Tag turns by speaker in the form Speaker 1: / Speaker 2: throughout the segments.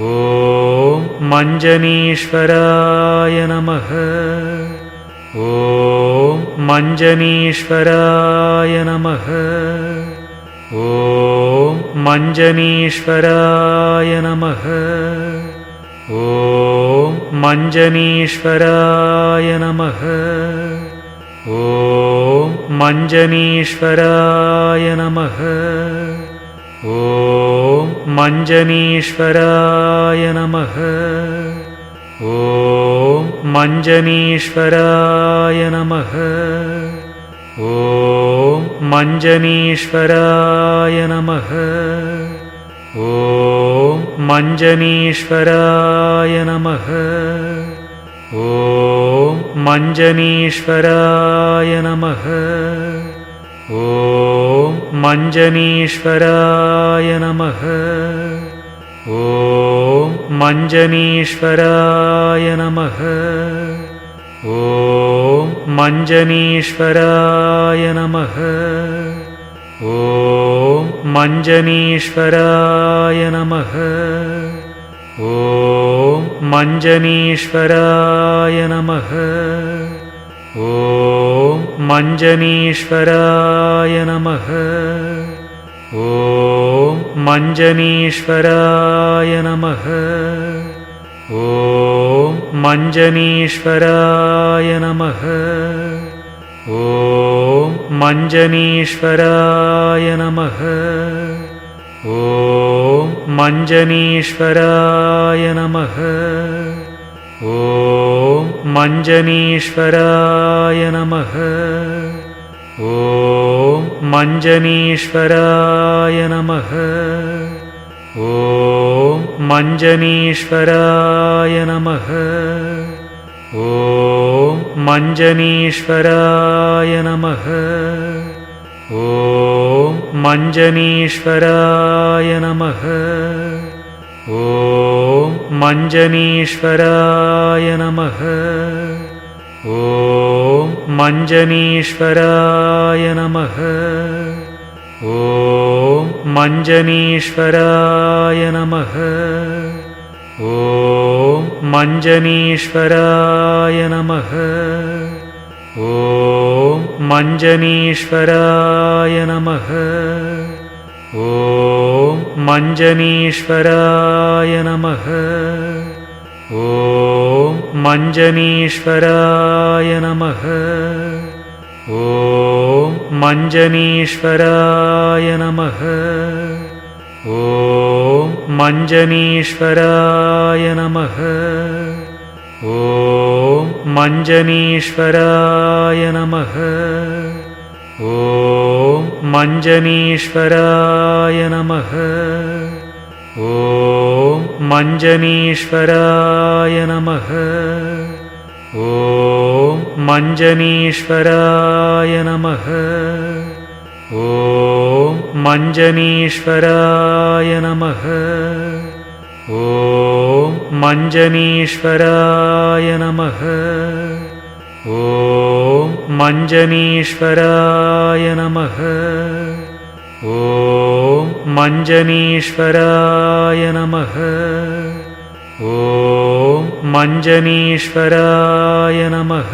Speaker 1: ॐ मञ्जनीश्वराय नमः। ॐ मञ्जनीश्वराय नमः। ॐ मञ्जनीश्वराय नमः। ॐ मञ्जनीश्वराय नमः। ॐ मञ्जनीश्वराय नमः ॐ मञ्जनीश्वराय नमः। ॐ मञ्जनीश्वराय नमः। ॐ मञ्जनीश्वराय नमः। ॐ मञ्जनीश्वराय नमः। ॐ मञ्जनीश्वराय नमः। ॐ मञ्जनीश्वराय नमः। ॐ मञ्जनीश्वराय नमः। ॐ मञ्जनीश्वराय नमः। ॐ मञ्जनीश्वराय नमः। ॐ मञ्जनीश्वराय नमः। ॐ मञ्जनीश्वराय नमः ॐ मञ्जनीश्वराय नमः। ॐ मञ्जनीश्वराय नमः। ॐ मञ्जनीश्वराय नमः। ॐ मञ्जनीश्वराय नमः। ॐ मञ्जनीश्वराय नमः। ॐ मञ्जनीश्वराय नमः। ॐ मञ्जनीश्वराय नमः। ॐ मञ्जनीश्वराय नमः। ॐ मञ्जनीश्वराय नमः। ॐ मञ्जनीश्वराय नमः। ॐ मञ्जनीश्वराय नमः मञ्जनीश्वराय नमः। ॐ मञ्जनीश्वराय नमः। ॐ मञ्जनीश्वराय नमः। ॐ मञ्जनीश्वराय नमः। ॐ मञ्जनीश्वराय नमः ॐ मञ्जनीश्वराय नमः। ॐ मञ्जनीश्वराय नमः। ॐ मञ्जनीश्वराय नमः। ॐ मञ्जनीश्वराय नमः। ॐ मञ्जनीश्वराय नमः। ॐ मञ्जनीश्वराय नमः। ॐ मञ्जनीश्वराय नमः। ॐ मञ्जनीश्वराय नमः। ॐ मञ्जनीश्वराय नमः। ॐ मञ्जनीश्वराय नमः। ॐ मञ्जनीश्वराय नमः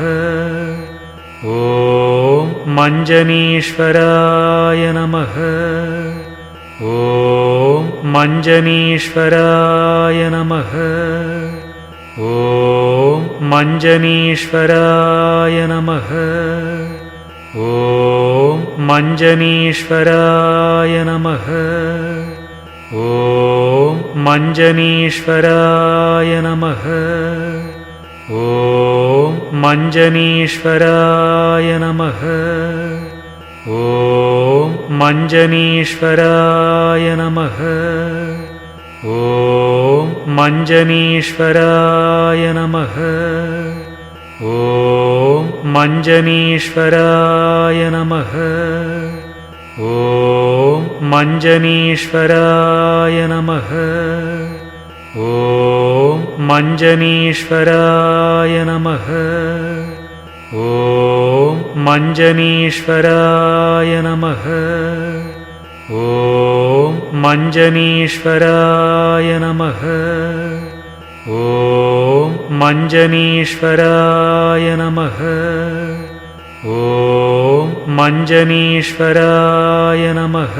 Speaker 1: ॐ मञ्जनीश्वराय नमः। ॐ मञ्जनीश्वराय नमः। ॐ मञ्जनीश्वराय नमः। ॐ मञ्जनीश्वराय नमः। ॐ मञ्जनीश्वराय नमः ॐ मञ्जनीश्वराय नमः। ॐ मञ्जनीश्वराय नमः। ॐ मञ्जनीश्वराय नमः। ॐ मञ्जनीश्वराय नमः। ॐ मञ्जनीश्वराय नमः ॐ मञ्जनीश्वराय नमः। ॐ मञ्जनीश्वराय नमः। ॐ मञ्जनीश्वराय नमः। ॐ मञ्जनीश्वराय नमः। ॐ मञ्जनीश्वराय नमः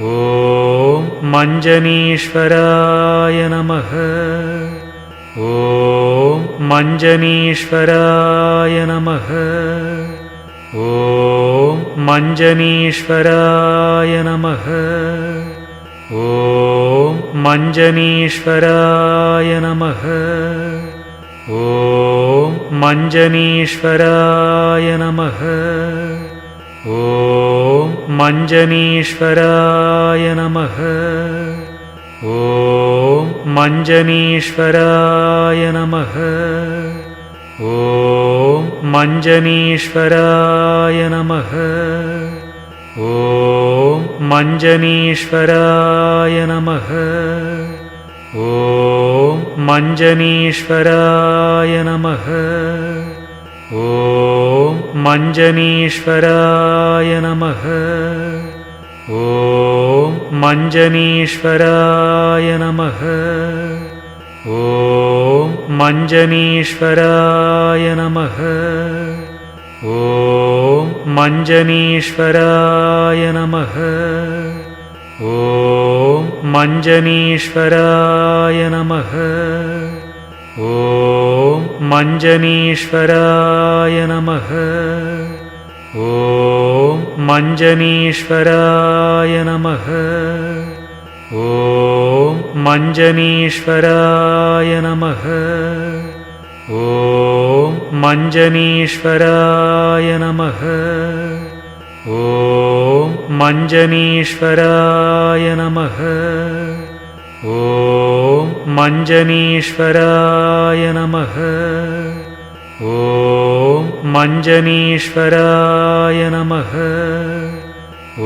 Speaker 1: ॐ मञ्जनीश्वराय नमः। ॐ मञ्जनीश्वराय नमः। ॐ मञ्जनीश्वराय नमः। ॐ मञ्जनीश्वराय नमः। ॐ मञ्जनीश्वराय नमः ॐ मञ्जनीश्वराय नमः। ॐ मञ्जनीश्वराय नमः। ॐ मञ्जनीश्वराय नमः। ॐ मञ्जनीश्वराय नमः। ॐ मञ्जनीश्वराय नमः ॐ मञ्जनीश्वराय नमः। ॐ मञ्जनीश्वराय नमः। ॐ मञ्जनीश्वराय नमः। ॐ मञ्जनीश्वराय नमः। ॐ मञ्जनीश्वराय नमः। ॐ मञ्जनीश्वराय नमः। ॐ मञ्जनीश्वराय नमः। ॐ मञ्जनीश्वराय नमः। ॐ मञ्जनीश्वराय नमः। ॐ मञ्जनीश्वराय नमः। ॐ मञ्जनीश्वराय नमः ॐ मञ्जनीश्वराय नमः।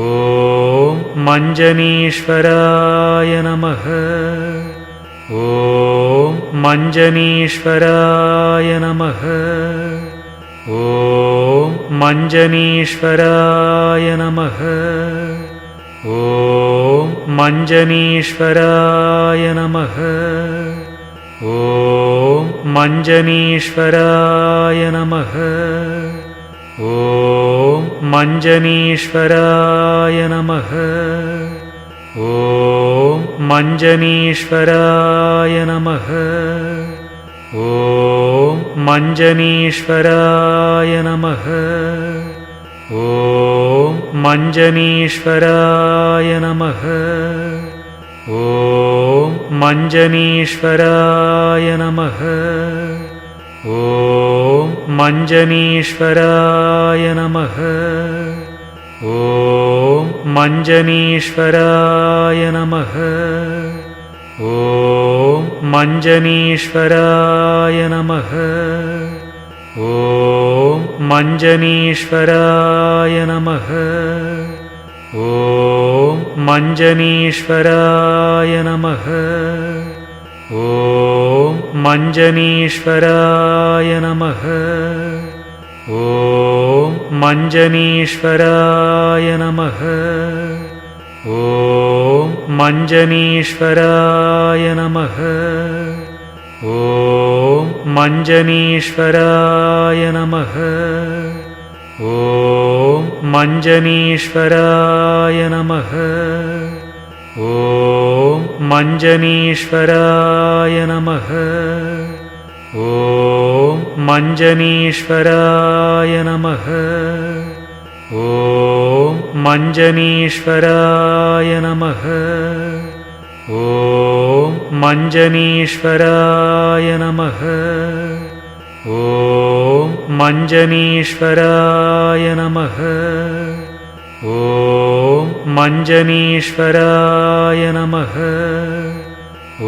Speaker 1: ॐ मञ्जनीश्वराय नमः। ॐ मञ्जनीश्वराय नमः। ॐ मञ्जनीश्वराय नमः। ॐ मञ्जनीश्वराय नमः। ॐ मञ्जनीश्वराय नमः। ॐ मञ्जनीश्वराय नमः। ॐ मञ्जनीश्वराय नमः। ॐ मञ्जनीश्वराय नमः। ॐ मञ्जनीश्वराय नमः ॐ मञ्जनीश्वराय नमः। ॐ मञ्जनीश्वराय नमः। ॐ मञ्जनीश्वराय नमः। ॐ मञ्जनीश्वराय नमः। ॐ मञ्जनीश्वराय नमः। ॐ मञ्जनीश्वराय नमः। ॐ मञ्जनीश्वराय नमः। ॐ मञ्जनीश्वराय नमः। ॐ मञ्जनीश्वराय नमः। ॐ मञ्जनीश्वराय नमः। ॐ मञ्जनीश्वराय नमः। ॐ मञ्जनीश्वराय नमः। ॐ मञ्जनीश्वराय नमः। ॐ मञ्जनीश्वराय नमः। ॐ मञ्जनीश्वराय नमः ॐ मञ्जनीश्वराय नमः। ॐ मञ्जनीश्वराय नमः।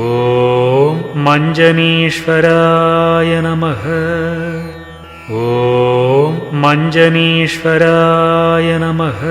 Speaker 1: ॐ मञ्जनीश्वराय नमः। ॐ मञ्जनीश्वराय नमः